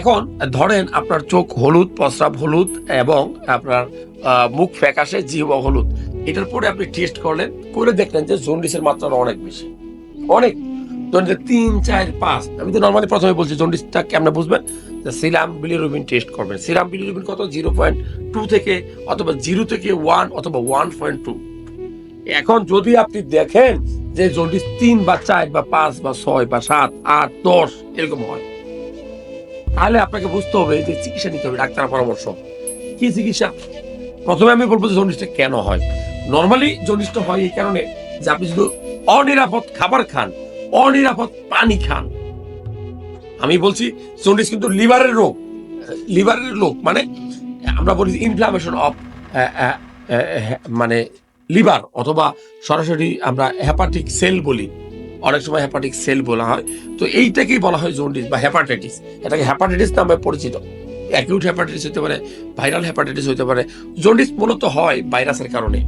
এখন ধরেন আপনার চোখ হলুদ, প্রস্রাব হলুদ এবং আপনার মুখ ফ্যাকাশে, জিহ্বা হলুদ। এটার পরে আপনি টেস্ট করলেন, করে দেখলেন যে জন্ডিসের মাত্রা অনেক বেশি। অনেক। জন্ডিস তিন, চার, পাঁচ। আমি তো নর্মালি প্রথমে বলছি, জন্ডিসটা কেমনে বুঝবেন? যে সিরাম বিলিরুবিন টেস্ট করবেন। সিরাম বিলিরুবিন কত? জিরো পয়েন্ট টু থেকে অথবা জিরো থেকে ওয়ান অথবা ওয়ান পয়েন্ট টু এখন যদি আপনি দেখেন যে জন্ডিস তিন বা চার বা পাঁচ বা ছয় বা সাত, আট, দশ, এরকম হয়। তাহলে আপনাকে বুঝতে হবে যে চিকিৎসা নিতে হবে ডাক্তার পরামর্শ। কি চিকিৎসা? প্রথমে আমি বলব যে জন্ডিসটা কেন হয়? নর্মালি জন্ডিসটা হয় এই কারণে যে আপনি শুধু অনিরাপদ খাবার খান, অনিরাপদ পানি খান। আমি বলছি জন্ডিস কিন্তু লিভারের রোগ। লিভারের রোগ মানে আমরা বলি ইনফ্লামেশন অফ মানে লিভার অথবা সরাসরি আমরা হ্যাপাটিক সেল বলি। অনেক সময় হ্যাপাটিক সেল বলা হয়। তো এইটাকেই বলা হয় জন্ডিস বা হ্যাপাটাইটিস এটাকে হ্যাপাটাইটিস নামে পরিচিত। অ্যাকিউট হ্যাপাটাইটিস হতে পারে ভাইরাল হ্যাপাটাইটিস হতে পারে। জন্ডিস মূলত হয় ভাইরাসের কারণে।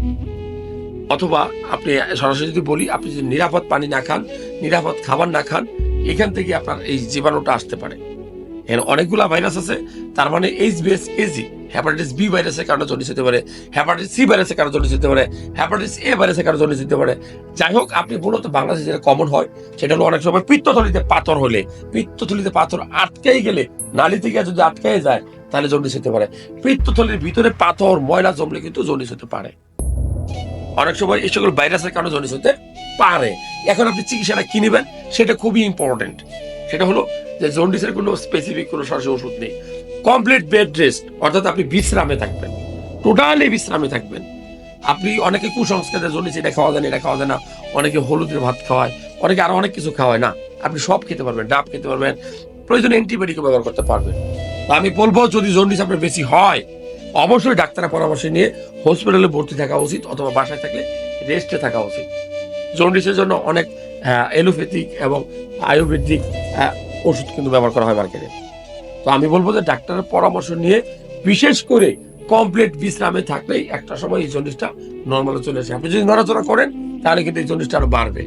অথবা আপনি সরাসরি যদি বলি, আপনি যদি নিরাপদ পানি না খান, নিরাপদ খাবার না খান, এখান থেকে আপনার এই জীবাণুটা আসতে পারে। এখানে অনেকগুলা ভাইরাস আছে। তার মানে H BS AG hepatitis B ভাইরাসের কারণে জন্ডিস হতে পারে হ্যাপাটাইটিস সি ভাইরাসের কারণে জন্ডিস হতে পারে হ্যাপাটাইটিস এ ভাইরাসের কারণে জন্ডিস হতে পারে। যাই হোক, আপনি মূলত বাংলাদেশে যেটা কমন হয়, সেটা হলো অনেক সময় পিত্তথলিতে পাথর হলে। পিত্তথলিতে পাথর আটকেই গেলে নালি থেকে যদি আটকে যায়, তাহলে জন্ডিস হতে পারে। পিত্তথলির ভিতরে পাথর, ময়লা জমলে কিন্তু জন্ডিস হতে পারে। অনেক সময় এই সকল ভাইরাসের কারণে জন্ডিস হতে পারে। এখন আপনি চিকিৎসাটা কি নেবেন, সেটা খুবই ইম্পর্টেন্ট সেটা হলো যে জন্ডিসের কোনো স্পেসিফিক কোনো সরাসরি ওষুধ নেই। কমপ্লিট বেড রেস্ট অর্থাৎ আপনি বিশ্রামে থাকবেন। টোটালি বিশ্রামে থাকবেন। আপনি অনেকে কুসংস্কারে জন্ডিস এটা খাওয়া যায় না, এটা খাওয়া যায় না। অনেকে হলুদের ভাত খাওয়ায়, অনেকে আরও অনেক কিছু খাওয়ায় না। আপনি সব খেতে পারবেন, ডাব খেতে পারবেন। প্রয়োজনে অ্যান্টিবায়োটিকও ব্যবহার করতে পারবেন। আমি বলব, যদি জন্ডিস আপনার বেশি হয়, অবশ্যই ডাক্তারের পরামর্শ নিয়ে হসপিটালে ভর্তি থাকা উচিত অথবা বাসায় থাকলে রেস্টে থাকা উচিত। জন্ডিসের জন্য অনেক এলোপ্যাথিক এবং আয়ুর্বেদিক ওষুধ কিন্তু ব্যবহার করা হয় মার্কেটে। তো আমি বলব যে ডাক্তারের পরামর্শ নিয়ে বিশেষ করে কমপ্লিট বিশ্রামে থাকলেই একটা সময় এই জন্ডিসটা নর্মালে চলে আসে। আপনি যদি নড়াচড়া করেন, তাহলে কিন্তু এই জন্ডিসটা আরও বাড়বে।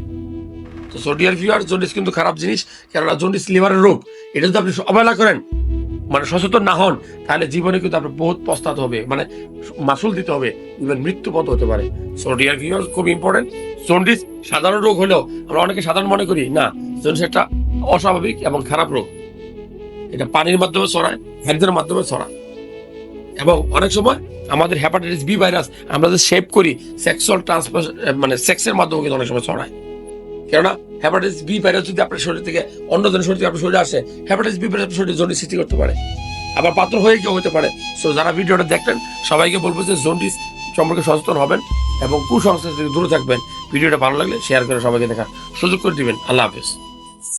তো সোডিয়ার ফিভার জন্ডিস কিন্তু খারাপ জিনিস, কেননা জন্ডিস লিভারের রোগ, এটা যদি আপনি অবহেলা করেন মানে সচেতন না হন, তাহলে জীবনে কিন্তু আপনার বহুত পস্তাতে হবে মানে মাসুল দিতে হবে ইভেন মৃত্যু পথ হতে পারে। সোডিয়ার ফিভার খুব ইম্পর্টেন্ট জন্ডিস সাধারণ রোগ হলেও আমরা অনেকে সাধারণ মনে করি, না জন্ডিস একটা অস্বাভাবিক এবং খারাপ রোগ। এটা পানির মাধ্যমে ছড়ায় খাদ্যের মাধ্যমে ছড়ায়। এবং অনেক সময় আমাদের হ্যাপাটাইটিস বি ভাইরাস আমরা যে শেপ করি সেক্সুয়াল ট্রান্সফার মানে সেক্সের মাধ্যমে কিন্তু অনেক সময় ছড়ায়। কেননা হ্যাপাটাইটিস বি ভাইরাস যদি আপনার শরীর থেকে অন্যজনের শরীর থেকে আপনার শরীরে আসে হ্যাপাটাইটিস বি ভাইরাস শরীরে জন্ডিস সৃষ্টি করতে পারে। আবার পাত্র হয়ে কেউ হতে পারে। সো যারা ভিডিওটা দেখলেন, সবাইকে বলব যে জন্ডিস সম্পর্কে সচেতন হবেন এবং কুসংস্কার থেকে দূরে থাকবেন। ভিডিওটা ভালো লাগলে শেয়ার করে সবাইকে দেখার সুযোগ করে দিবেন। আল্লাহ হাফেজ।